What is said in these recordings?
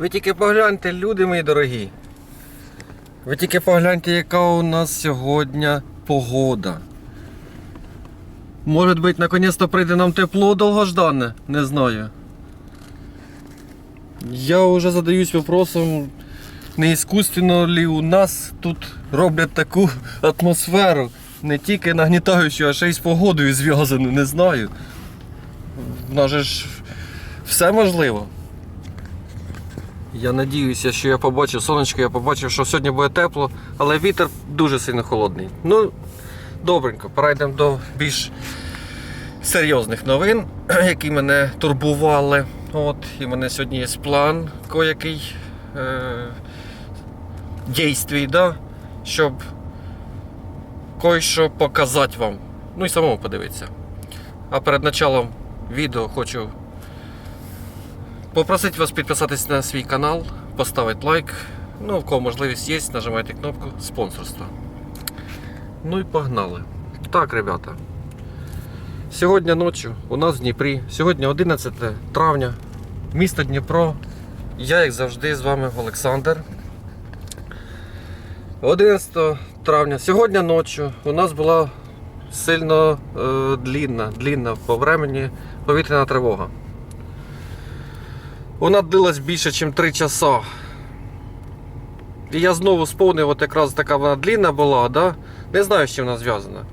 Ви тільки погляньте, люди мої дорогі. Ви тільки погляньте, яка у нас сьогодні погода. Може бути, наконець-то прийде нам тепло довгождане, не знаю. Я вже задаюсь вопросом, не іскусственно ли у нас тут роблять таку атмосферу, не тільки нагнітаючу, а ще й з погодою зв'язану, не знаю. В нас же ж все можливо. Я надіюся, що я побачив сонечко, я побачив, що сьогодні буде тепло, але вітер дуже сильно холодний. Ну, добренько, перейдемо до більш серйозних новин, які мене турбували. От, і в мене сьогодні є план коякий е, дійствій, да? щоб кое-що показати вам. Ну і самому подивитися. А перед началом відео хочу попросити вас підписатись на свій канал, поставити лайк. Ну, в кого можливість є, нажимайте кнопку спонсорства. Ну і погнали. Так, ребята. Сьогодні ночі у нас в Дніпрі. Сьогодні 11 травня, місто Дніпро. Я, як завжди, з вами Олександр. 11 травня. Сьогодні ночі у нас була сильно е, длінна, длінна по времені повітряна тривога. Вона длилась більше, ніж 3 часа. І я знову сповнив, от якраз така вона длінна була, да? не знаю, з чим вона зв'язана.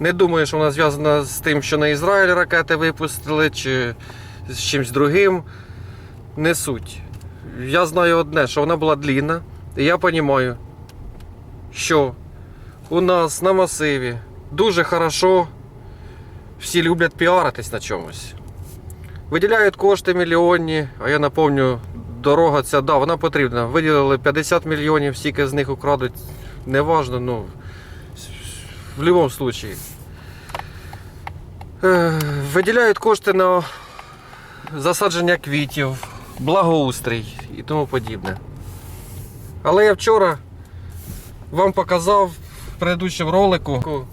Не думаю, що вона зв'язана з тим, що на Ізраїль ракети випустили, чи з чимось другим. Не суть. Я знаю одне, що вона була длінна, і я розумію, що у нас на масиві дуже хорошо всі люблять піаритись на чомусь. Виділяють кошти мільйонні, а я напомню, дорога ця, да, вона потрібна. Виділили 50 мільйонів, стільки з них украдуть, неважно, ну, в будь-якому випадку. Е, Виділяють кошти на засадження квітів, благоустрій і тому подібне. Але я вчора вам показав в предыдущому ролику,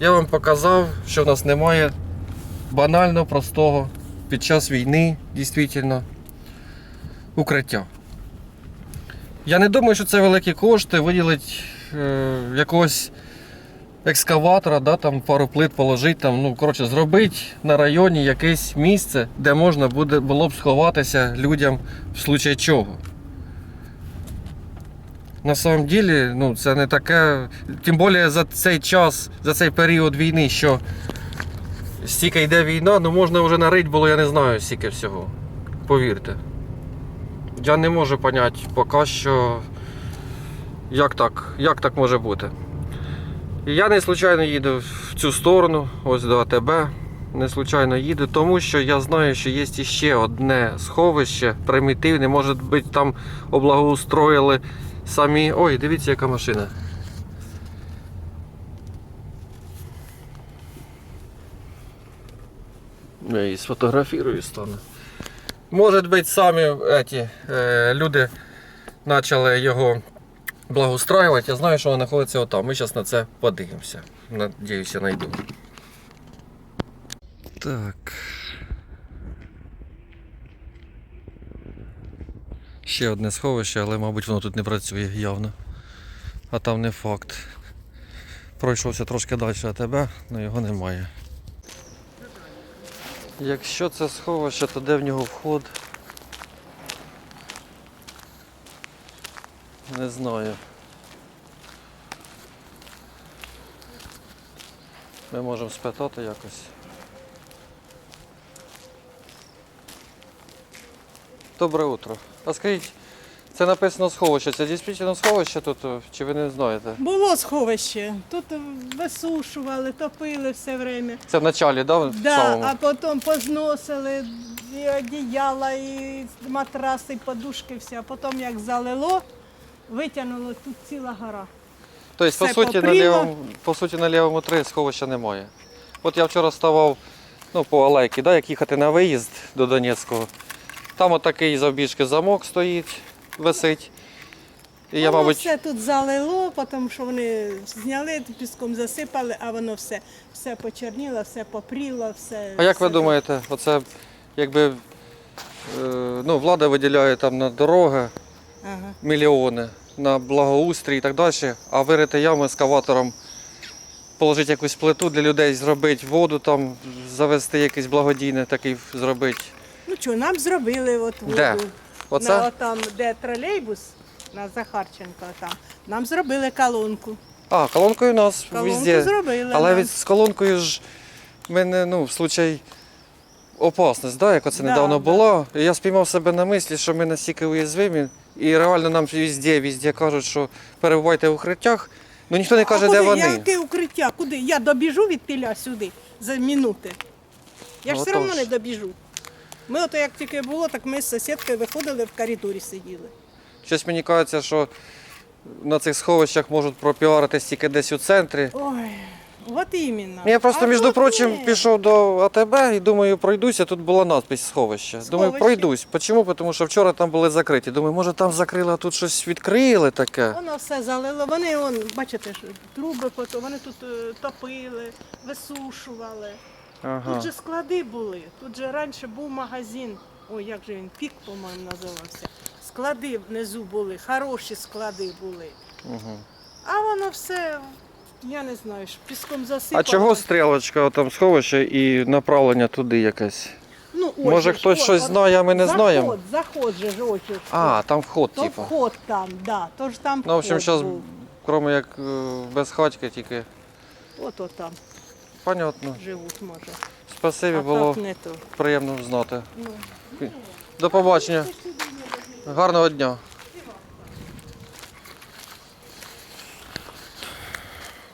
я вам показав, що в нас немає банально простого під час війни дійсно укриття. Я не думаю, що це великі кошти виділить е, якогось екскаватора, да, там пару плит положити, там, ну, коротше, зробити на районі якесь місце, де можна буде, було б сховатися людям в случае чого. На самом деле, ну, це не таке. Тим більше за цей час, за цей період війни, що стільки йде війна, ну можна вже нарить було, я не знаю, стільки всього. Повірте. Я не можу зрозуміти поки що, як так, як так може бути. Я не случайно їду в цю сторону, ось до АТБ. Не случайно їду, тому що я знаю, що є ще одне сховище примітивне. Може бути там облагоустроїли самі. Ой, дивіться, яка машина. Я її сфотографірую стану. Може бути, самі эти, е, люди почали його благоустраювати. Я знаю, що вона знаходиться отам. Ми зараз на це подивимося. Надіюся, знайду. Так. Ще одне сховище, але, мабуть, воно тут не працює явно. А там не факт. Пройшовся трошки далі а тебе, але його немає. Якщо це сховище, то де в нього вход? Не знаю. Ми можемо спитати якось. Добре утро. А скажіть, це написано сховище. Це дійсно сховище тут, чи ви не знаєте? Було сховище. Тут висушували, топили все время. Це в началі, да? в Да, самому? а потім позносили і одіяла, і матраси, і подушки, все. А потім як залило, витягнуло тут ціла гора. Тобто, по суті, на лівому, по суті, на лівому три сховища немає. От я вчора ставав ну, по алейки, да, як їхати на виїзд до Донецького. Там отакий завбіжки замок стоїть, висить. І я, воно мабуть, все тут залило, потім що вони зняли, піском засипали, а воно все, все почерніло, все попріло, все. а як ви все думаєте, оце якби ну, влада виділяє там на дороги Ага. мільйони, на благоустрій і так далі, а вирити яму ескаватором, положити якусь плиту для людей, зробити воду там, завести якийсь благодійний такий зробити. Ну що, нам зробили от воду. Де? На, там, де тролейбус, на Захарченка там. Нам зробили колонку. А, колонкою у нас Колонку везде. зробили. Але нам. від з колонкою ж в мене, ну, в случай опасність, да, як оце Да, недавно да. було. І я спіймав себе на мислі, що ми настільки уязвимі, і реально нам везде, везде кажуть, що перебувайте в укриттях. Ну ніхто не каже, а де куди? вони. Яке укриття? Куди? Я добіжу від тіля сюди за минути. Я ж Ну, все одно не добіжу. Ми ото як тільки було, так ми з сусідкою виходили в коридорі сиділи. Щось мені кажеться, що на цих сховищах можуть пропіаритись тільки десь у центрі. Ой, от іменно. Я просто, А між тут прочим, ні. пішов до АТБ і думаю, пройдуся. Тут була надпись сховище. Думаю, Сховище. пройдусь. Чому? Тому що вчора там були закриті. Думаю, може там закрили, а тут щось відкрили таке. Воно все залило. Вони, он, бачите, труби, пото- вони тут е, топили, висушували. Ага. Тут же склади були. Тут же раніше був магазин. Ой, як же він, пік, по-моєму, називався. Склади внизу були, хороші склади були. Угу. А воно все, я не знаю, піском засипало. А чого стрілочка там сховище і направлення туди якесь? Ну, ось Може ж, хтось от, щось знає, а ми не заход, знаємо. Заход же ж ось. А, там вход, То типу. вход там, да. То ж там Ну, в общем, вход зараз, був. крім як е, без хатьки, тільки От от там понятно. живуть, може. Спасибі, а було так не то. приємно знати. Ну. До побачення. Гарного дня.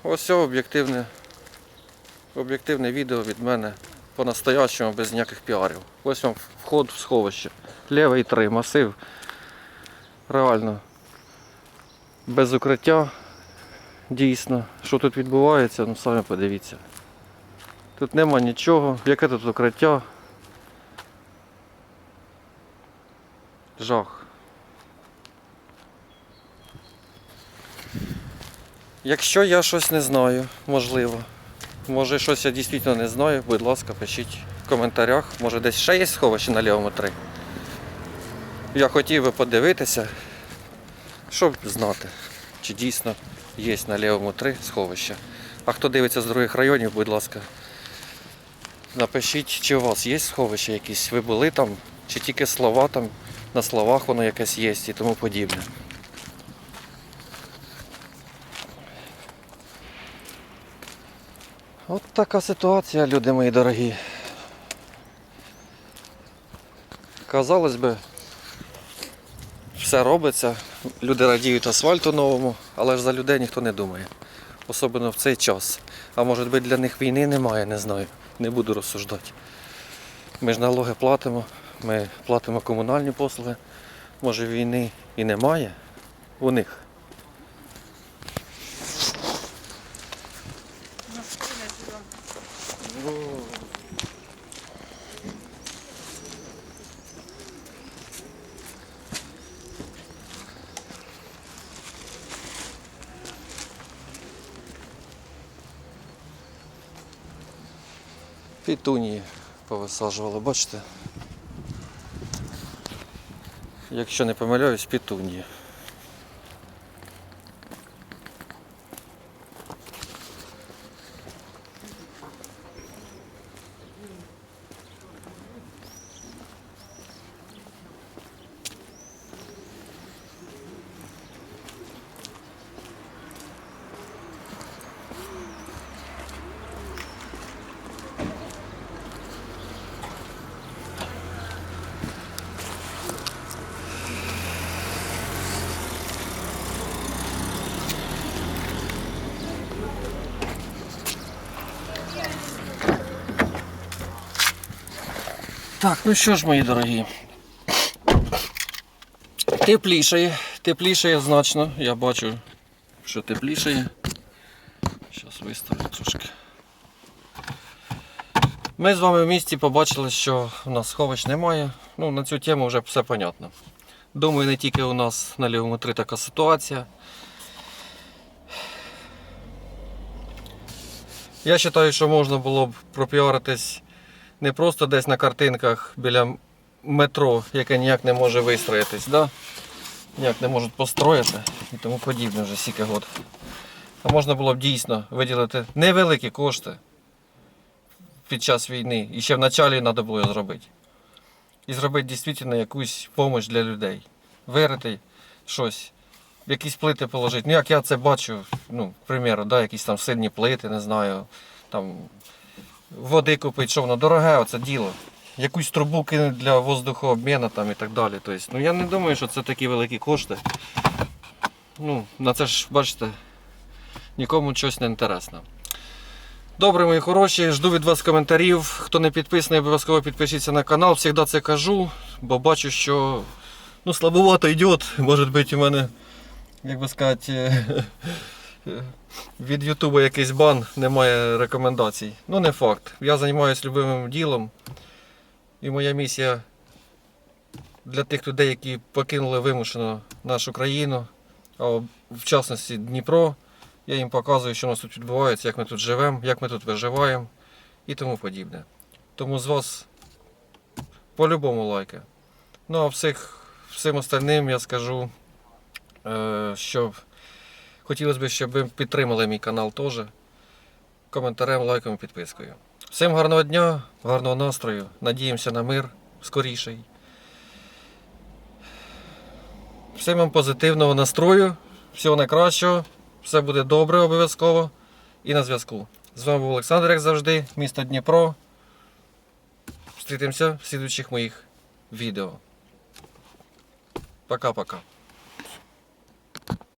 Ось це об'єктивне, об'єктивне відео від мене по-настоящому без ніяких піарів. Ось вам вход в сховище. Лівий 3, масив. Реально. Без укриття. Дійсно. Що тут відбувається, ну самі подивіться. Тут нема нічого. Яке тут укриття? Жах. Якщо я щось не знаю, можливо. Може щось я дійсно не знаю, будь ласка, пишіть в коментарях. Може десь ще є сховище на лівому 3. Я хотів би подивитися, щоб знати, чи дійсно є на лівому 3 сховище. А хто дивиться з других районів, будь ласка, напишіть, чи у вас є сховище якісь, ви були там, чи тільки слова там, на словах воно якесь є і тому подібне. От така ситуація, люди мої дорогі. Казалось би, все робиться, люди радіють асфальту новому, але ж за людей ніхто не думає. Особливо в цей час. А може би для них війни немає, не знаю. Не буду розсуждати. Ми ж налоги платимо, ми платимо комунальні послуги. Може війни і немає у них. Пітунії повисаджували, бачите? Якщо не помиляюсь, пітунії. Так, ну що ж, мої дорогі. Теплішає, теплішає значно. Я бачу, що теплішає. Зараз виставлю трошки. Ми з вами в місті побачили, що у нас сховищ немає. Ну, на цю тему вже все понятно. Думаю, не тільки у нас на лівому 3 така ситуація. Я вважаю, що можна було б пропіаритись не просто десь на картинках біля метро, яке ніяк не може вистроїтись, да? ніяк не можуть построїти і тому подібне вже стільки год. А можна було б дійсно виділити невеликі кошти під час війни. І ще в началі треба було зробити. І зробити дійсно якусь допомогу для людей. Вирити щось, якісь плити положити. Ну як я це бачу, ну, к примеру, да, якісь там сильні плити, не знаю, там води купити, що воно дороге, оце діло. Якусь трубу кинуть для воздухообміну там і так далі. Тобто, ну я не думаю, що це такі великі кошти. Ну, на це ж, бачите, нікому щось не інтересно. Добре, мої хороші, жду від вас коментарів. Хто не підписаний, обов'язково підпишіться на канал. Завжди це кажу, бо бачу, що ну, слабовато йде. Може бути, у мене, як би сказати, від Ютуба якийсь бан, немає рекомендацій. Ну, не факт. Я займаюся любимим ділом. І моя місія для тих людей, які покинули вимушено нашу країну, а в частності Дніпро. Я їм показую, що у нас тут відбувається, як ми тут живемо, як ми тут виживаємо і тому подібне. Тому з вас по-любому лайки. Ну а всіх, всім остальним я скажу, е, що хотілося б, щоб ви підтримали мій канал теж. Коментарем, лайком і підпискою. Всім гарного дня, гарного настрою. Надіємося на мир скоріший. Всім вам позитивного настрою, всього найкращого. Все буде добре обов'язково. І на зв'язку. З вами був Олександр, як завжди, місто Дніпро. Зустрітимося в слідуючих моїх відео. Пока-пока.